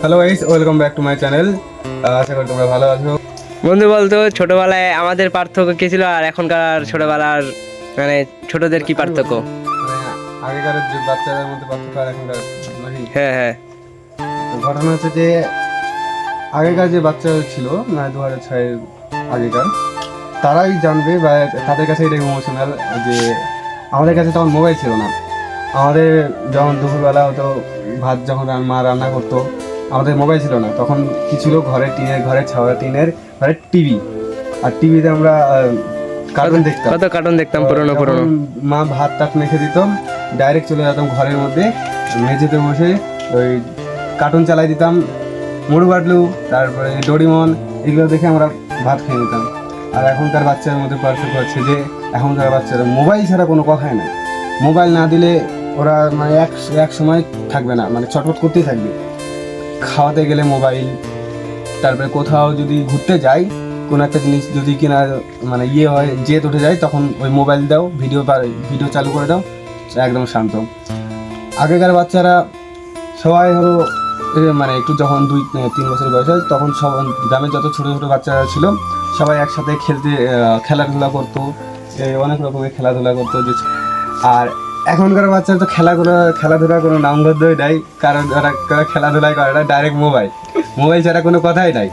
Hello guys welcome back to my channel আশা করি তোমরা ভালো আছো। বন্ধু বলতো ছোটবেলায় আমাদের পার্থক্য কি ছিল আর এখনকার ছোটবেলার মানে ছোটদের কি পার্থক্য? মানে আগেকার যে বাচ্চাদের মধ্যে পার্থক্য আর এখনকার হ্যাঁ হ্যাঁ। ঘটনা হচ্ছে যে আগেকার যে বাচ্চা ছিল মানে দু হাজার ছয়ের আগেকার তারাই জানবে বা তাদের কাছে এটা ইমোশনাল যে আমাদের কাছে তখন মোবাইল ছিল না। আমাদের যখন দুপুরবেলা হতো ভাত যখন মা রান্না করতো আমাদের মোবাইল ছিল না। তখন কি ছিল? ঘরে টিনের ঘরে ছাওয়া টিনের ঘরে টিভি আর টিভিতে আমরা কার্টুন দেখতাম। কত কার্টুন দেখতাম? পুরনো পুরনো। মা ভাত টাত মেখে দিতাম ডাইরেক্ট চলে যেতাম ঘরের মধ্যে মেঝেতে বসে ওই কার্টুন চালাই দিতাম। মুড়ু বাটলু তারপরে ডোরিমন এগুলো দেখে আমরা ভাত খেয়ে নিতাম। আর এখনকার বাচ্চার মধ্যে পার্থক্য হচ্ছে যে এখনকার বাচ্চারা মোবাইল ছাড়া কোনো কথাই না মোবাইল না দিলে ওরা মানে এক এক সময় থাকবে না মানে চটপট করতেই থাকবে। খাওয়াতে গেলে মোবাইল তারপরে কোথাও যদি ঘুরতে যাই, কোনো একটা জিনিস যদি কিনা মানে ইয়ে হয়, জেদ উঠে যায়, তখন ওই মোবাইল দাও ভিডিও ভিডিও চালু করে দাও, একদম শান্ত। আগেকার বাচ্চারা সবাই হলো মানে একটু যখন দুই তিন বছর বয়স হয়, তখন সব গ্রামের যত ছোটো ছোটো বাচ্চারা ছিল, সবাই একসাথে খেলতে খেলাধুলা করতো অনেক রকমের খেলাধুলা করতো, যে আর এখনকার বাচ্চার তো খেলাধুলা খেলাধুলা কোনো নাম নামগন্ধই নাই, কারণ ওরা খেলাধুলাই করে না ডাইরেক্ট মোবাইল মোবাইল ছাড়া কোনো কথাই নাই।